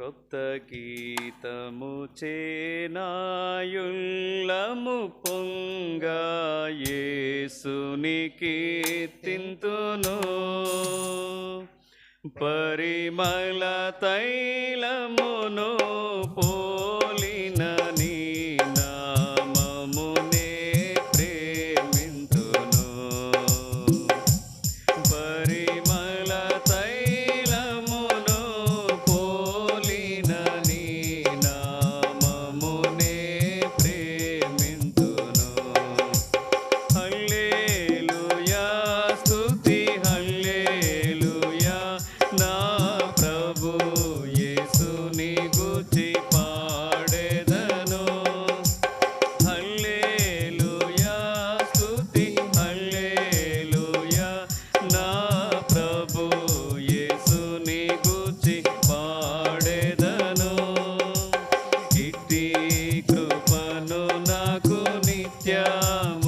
కొత్త గీతము చేనాయుళ్ళము పొంగా యేసుని కీర్తింతును. పరిమళ తైలమును పో నిత్యము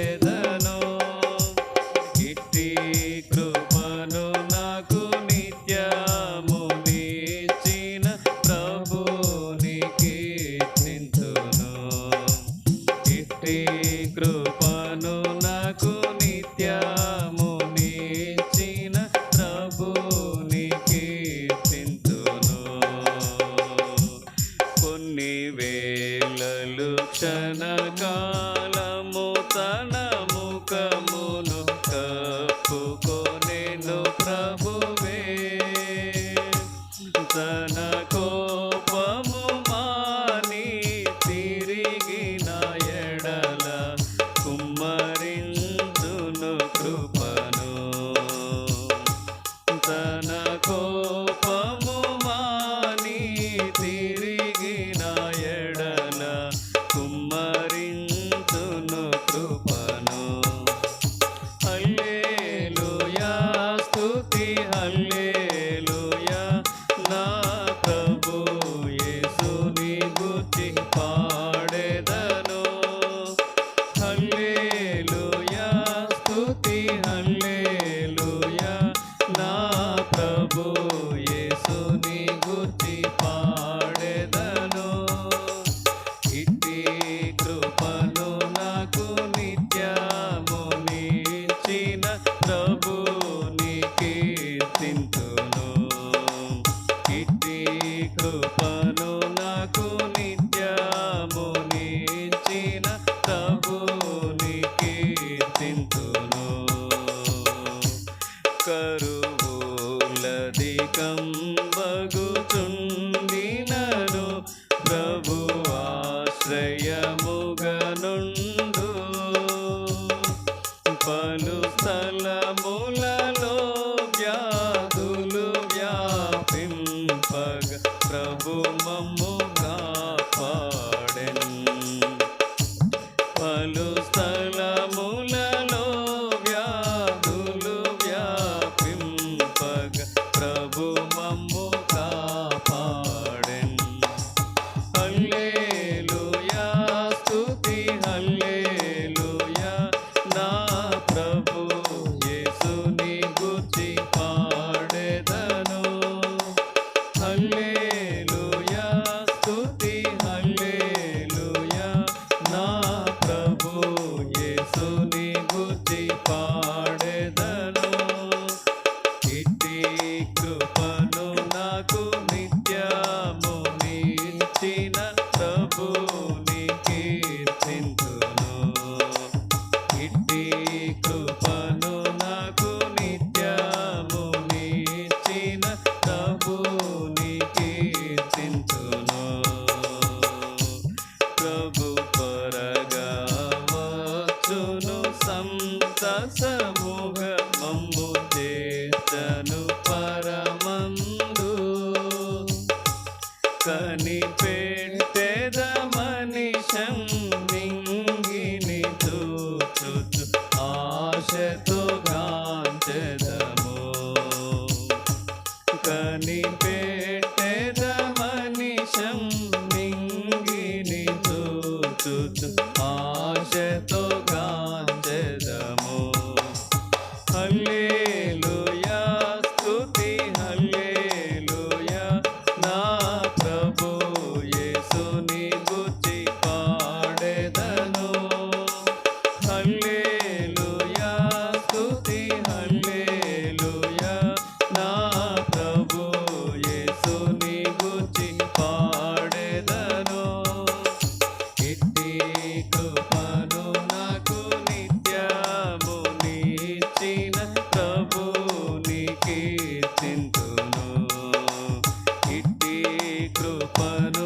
వేదనో ఇట్టి కృపను నాకు నిత్యము నిచ్చిన ప్రభునికి చింతును ఇట్టి కృపను నాకు నిత్యము నిచ్చిన ప్రభునికి చింతును కొన్ని వేళలు క్షణకాల চিন্তুর সে তো pro pano.